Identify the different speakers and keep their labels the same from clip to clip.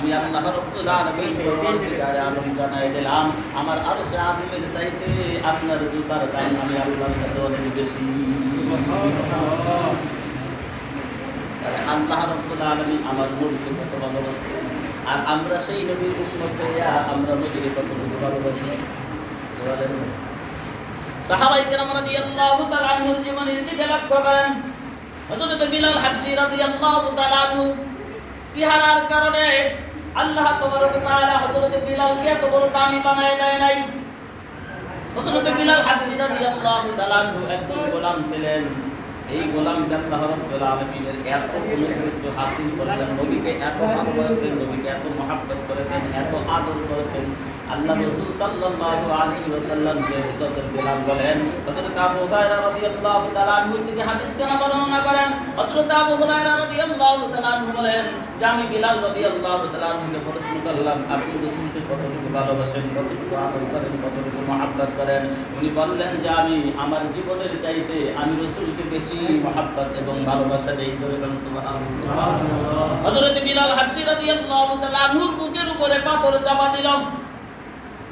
Speaker 1: আমি আল্লাহ রব্বুল আলামিন পরবর্তীকারে আলম জানাই দিলাম। আমার আরও সে আদিমের চাইতে আপনার জুতার দাম আমি আল্লাহর কাছে অনেক বেশি। আল্লাহ রব্বুল আলামিন আমার নবীকে কত ভালোবাসতেন। আর আমরা সেই নবীর হইয়া আমরা নবীকে কতটুকু ভালোবাসি। জীবনের দিকে লক্ষ্য করেন। হযরত বিলাল চেহারার কারণে আল্লাহ এত বড় দামি বানায় দেয় নাই। বিলাল রাদিয়াল্লাহু তাআলা গোলাম ছিলেন। এই আল্লাহ রাব্বুল আলামিনের এত অনুগ্রহ হাসিল নবীকে এত ভালোবাসতেন, নবীকে এত করতেন এত আদর করতেন আল্লাহ রাসূল সাল্লাল্লাহু আলাইহি ওয়াসাল্লাম কে হযরত বিলাল বলেন, হযরত আবু হুরায়রা রাদিয়াল্লাহু তাআলা থেকে হাদিস কেন বর্ণনা হযরত আবু হুরায়রা রাদিয়াল্লাহু তাআলা বলেন, যে আমি বিলাল রাদিয়াল্লাহু তাআলা আনহুকে প্রশ্ন করলাম, আপনি রাসূলকে কতটুকু ভালোবাসেন, কতটুকু আদর করেন, কতটুকু মহাব্বত করেন? উনি বললেন যে আমি, আমার জীবনের চাইতে আমি রাসূলকে বেশি মহাব্বত এবং ভালোবাসা দেই। করেন সুবহানাল্লাহ। হযরত বিলাল হাবশী রাদিয়াল্লাহু তাআলা আনহুর বুকের উপরে পাথর চাপা দিলাম।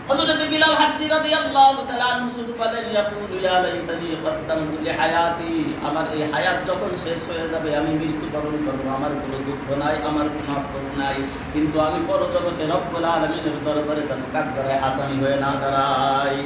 Speaker 1: হযরত বিলাল হাবশী রাদিয়াল্লাহু তাআলা আনহু শুধু বলেন ইয়াকুলু ইয়া লাইতানি কদ্দামতু লিহায়াতি। আমার এই হায়াত যখন শেষ হয়ে যাবে, আমি মৃত্যুবরণ করব। আমার কোনো দুঃখ নাই, আমার কোনো আফসোস নাই। কিন্তু আমি পরজগতে রব্বুল আলামিনের দরবারে যেন কাকদারায় আসামি হয়ে না দাঁড়াই।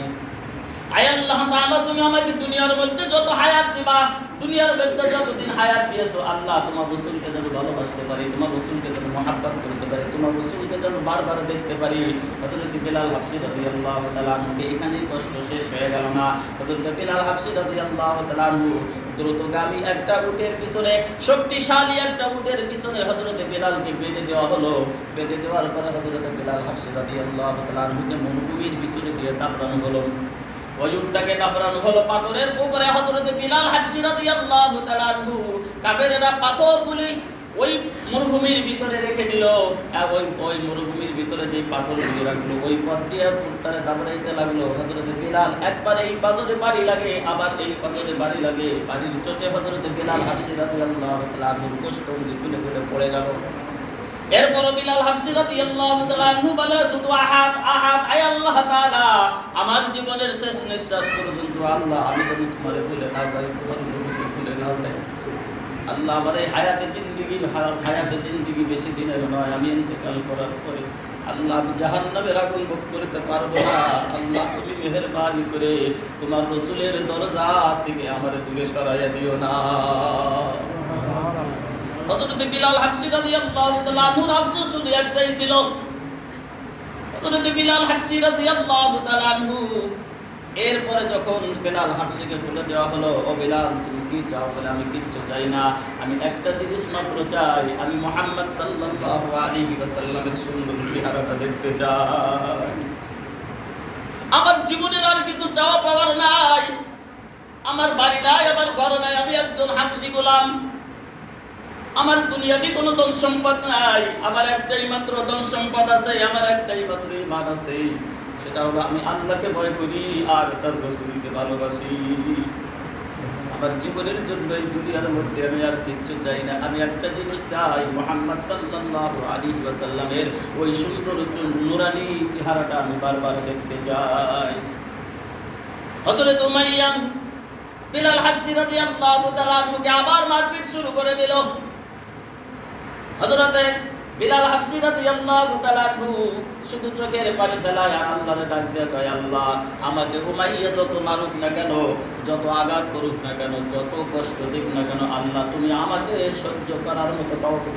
Speaker 1: আয় আল্লাহ তাআলা, তুমি আমাকে দুনিয়ার মধ্যে যত হায়াত দিবা দুনিয়ার মধ্যে যতদিন হায়াত দিয়েছ, আল্লাহ তোমার রসুলকে যেন ভালোবাসতে পারি, তোমার রসুলকে যেন মহাব্বত করতে পারি, তোমার রসুলকে যেন বারবার দেখতে পারি। হযরত বিলাল হাবশী রাদিয়াল্লাহু তাআলা আনহুকে এখানেই কষ্ট শেষ হয়ে গেল না। হযরত বিলাল হাবশী রাদিয়াল্লাহু তাআলা আনহু দ্রুতগামী একটা উটের পিছনে, শক্তিশালী একটা উটের পিছনে হযরত বিলালকে বেঁধে দেওয়া হলো। বেঁধে দেওয়ার পরে হযরত বিলাল হাবশী রাদিয়াল্লাহু তাআলা আনহুকে মরুভূমির ভিতরে দিয়ে দাপড়ানো হলো। ওই উটটাকে হলো পাথরের উপরে, হযরত বিলাল হাবশী রাদিয়াল্লাহু তাআলা আনহু, কাফেরেরা পাথরগুলি ওই মরুভূমির ভিতরে রেখে দিল। ওই ওই মরুভূমির ভিতরে যে পাথরগুলি রাখল, ওই পথ দিয়ে উত্তরে দাপড়াইতে লাগল। হযরত বিলাল একবার এই পাথরে বাড়ি লাগে, আবার এই পাথরে বাড়ি লাগে। বাড়ির চোটে হযরত বিলাল রাদিয়াল্লাহু তাআলা আনহুর কষ্টগুলি খুলে খুলে পড়ে গেল। এরপর বিলাল হাবশী রাদিয়াল্লাহু তাআলা আনহু বলে, শুধু আহাদ আহাদ, আয় আল্লাহ তাআলা। আমার জীবনের শেষ নিঃশ্বাস পর্যন্ত আল্লাহ, আমি যদি তোমারে ভুলে না যাই, তোমার নবীকে ভুলে না যাই, আল্লাহ আমার এই হায়াতে জিন্দিগি হায়াতে জিন্দিগি বেশি দিনের নয়, আমি ইন্তেকাল করার পরে আল্লাহ আমি জাহান্নামের আগুন ভোগ করতে পারব না। আল্লাহ তুমি মেহেরবানি করে তোমার রসুলের দরজা থেকে আমার দূরে সরাইয়া দিও না। হযরত বিলাল হাবশী রাদিয়াল্লাহু তাআলা আনহুর আফসোস শুধু একটাই ছিল। হযরত বিলাল হাবশী রাদিয়াল্লাহু তাআলা এরপরে যখন বিলাল হাবশীকে বলে দেওয়া হলো, ও বিলাল, তুমি কি চাও? বলে, আমি কিচ্ছু চাই না। আমি একটা জিনিস মাত্র চাই। আমি মুহাম্মদ সাল্লাল্লাহু আলাইহি ওয়াসাল্লামের সুন্দর চেহারাটা দেখতে চাই। আমার জীবনের আর কিছু চাওয়া পাওয়ার নাই। আমার বাড়ি নাই, আমার ঘর নাই। আমি একজন হাবশী গোলাম। আমার দুনিয়াবি কোনো ধন সম্পদ নাই। আমার একটাই মাত্র ধন সম্পদ আছে, আমার একটাই মাত্র ইমান আছে। সেটা হলো আমি আল্লাহকে ভয় করি আর তার রসুলকে ভালোবাসি। আমার জীবনের জন্য এই দুনিয়ার মধ্যে আমি আর কিচ্ছু চাই না। আমি একটা জিনিস চাই, মোহাম্মদ সাল্লাল্লাহু আলাইহি ওয়াসাল্লামের ওই সুন্দর নুরানি চেহারাটা আমি বারবার দেখতে চাই। হযরত উমাইয়া বিলাল হাবশী রাদিয়াল্লাহু তাআলা আনহুকে আবার মারপিট শুরু করে দিল। হযরতে বিলাল হাবশী রাদিয়াল্লাহু তাআলা শুধু চোখের পানি ফেলায় আর আল্লাহরে ডাক দিয়ে কয় আল্লাহ, আমাকে উমাইয়া যত মারুক না কেন, যত আঘাত করুক না কেন, যত কষ্ট দিক না কেন, আল্লাহ, তুমি আমাকে সহ্য করার মতো তৌফিক